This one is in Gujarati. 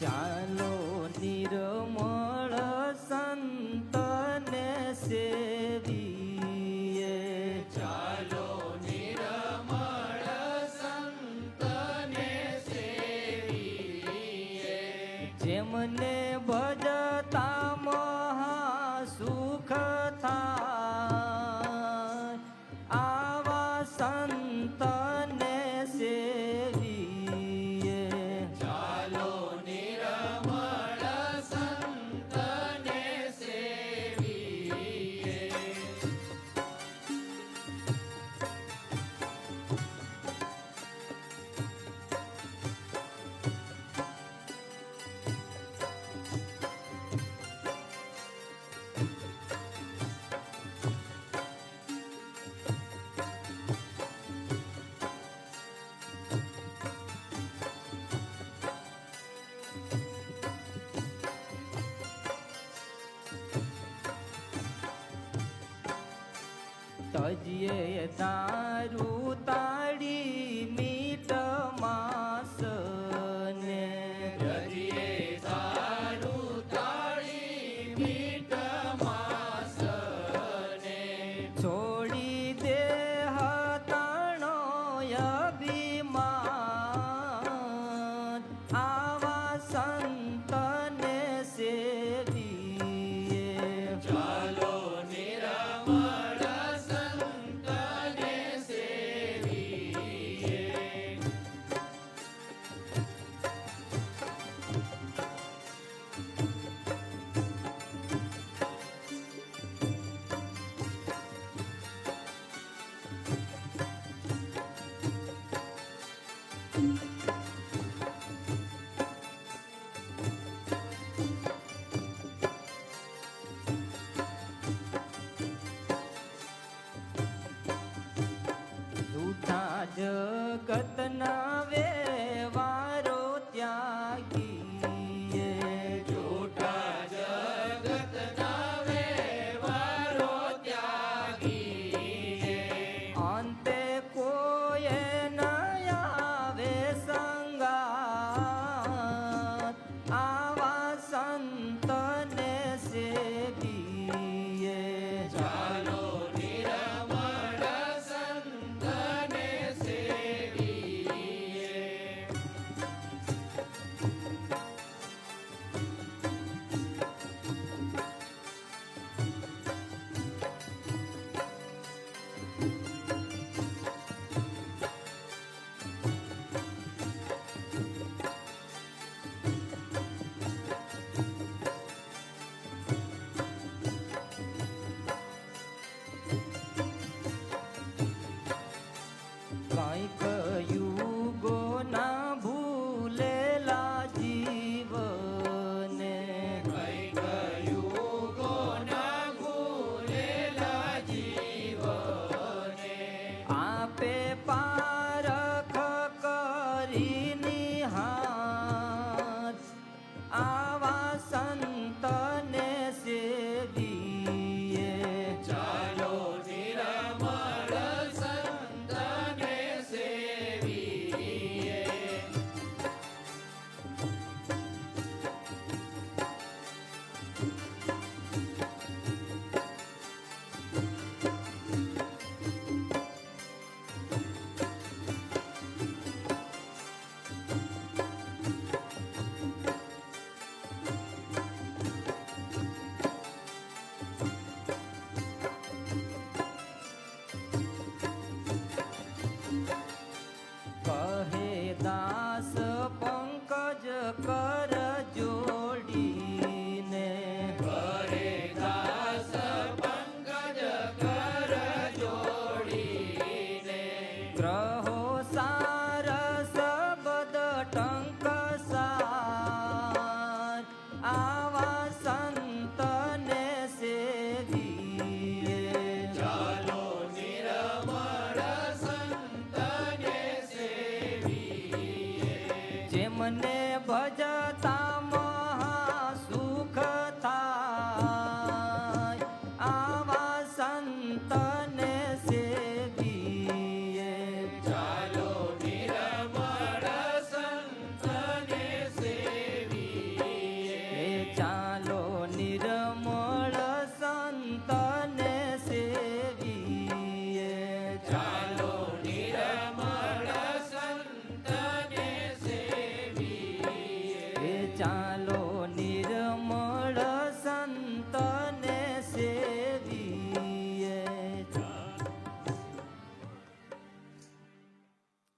ચાલો નિર્મળ સંતને સેવીએ. ચાલો નિર્મળ સંતને સેવીએ. જેમને ભજતા મહા સુખ થા આવા સંતા તજીએ તારું તારું जगत ભજતા મહા સુખ થાય આવા સંતને સેવીએ જાય Hello.